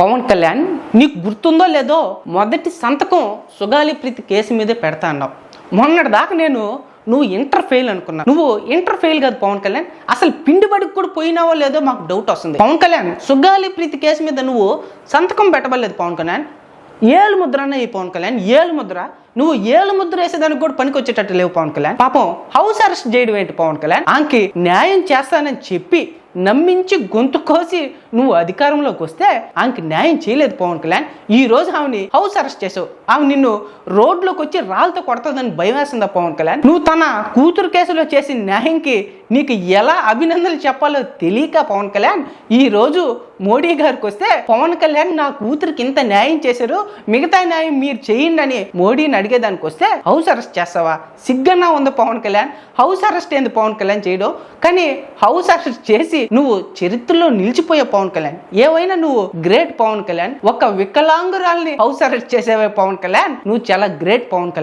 పవన్ కళ్యాణ్ నీకు గుర్తుందో లేదో మొదటి సంతకం సుగాలి ప్రీతి కేసు మీదే పెడతా అన్నావు. మొన్నటి దాకా నేను నువ్వు ఇంటర్ ఫెయిల్ అనుకున్నా. నువ్వు ఇంటర్ ఫెయిల్ కాదు పవన్ కళ్యాణ్. అసలు పిండి బడికి కూడా పోయినావో లేదో మాకు డౌట్ వస్తుంది. పవన్ కళ్యాణ్ సుగాలి ప్రీతి కేసు మీద నువ్వు సంతకం పెట్టబడలేదు పవన్ కళ్యాణ్. ఏలు ముద్ర అన్న ఈ పవన్ కళ్యాణ్. ఏలు ముద్ర నువ్వు ఏళ్ళు ముద్ర వేసేదానికి కూడా పనికి వచ్చేటట్టు లేవు పవన్ కళ్యాణ్. పాపం హౌస్ అరెస్ట్ చేయడం ఏంటి పవన్ కళ్యాణ్? ఆమెకి న్యాయం చేస్తానని చెప్పి నమ్మించి గొంతు కోసి నువ్వు అధికారంలోకి వస్తే ఆమెకి న్యాయం చేయలేదు పవన్ కళ్యాణ్. ఈ రోజు ఆమెని హౌస్ అరెస్ట్ చేసావు. ఆమె నిన్ను రోడ్లోకి వచ్చి రాళ్ళతో కొడతాదని భయం వేసిందా పవన్ కళ్యాణ్? నువ్వు తన కూతురు కేసులో చేసిన న్యాయంకి నీకు ఎలా అభినందనలు చెప్పాలో తెలియక పవన్ కళ్యాణ్ ఈ రోజు మోడీ గారికి వస్తే పవన్ కళ్యాణ్ నా కూతురికి ఇంత న్యాయం చేశారు మిగతా న్యాయం మీరు చేయండి అని మోడీని అడిగేదానికి వస్తే హౌస్ అరెస్ట్ చేస్తావా? సిగ్గన్నా ఉంది పవన్ కళ్యాణ్. హౌస్ అరెస్ట్ ఏంది పవన్ కళ్యాణ్ చేయడం. కానీ హౌస్ అరెస్ట్ చేసి నువ్వు చరిత్రలో నిలిచిపోయే పవన్ కళ్యాణ్. ఏవైనా నువ్వు గ్రేట్ పవన్ కళ్యాణ్ ఒక వికలాంగురాల్ని హౌస్ అరెస్ట్ చేసేవే పవన్ కళ్యాణ్. నువ్వు చాలా గ్రేట్ పవన్ కళ్యాణ్.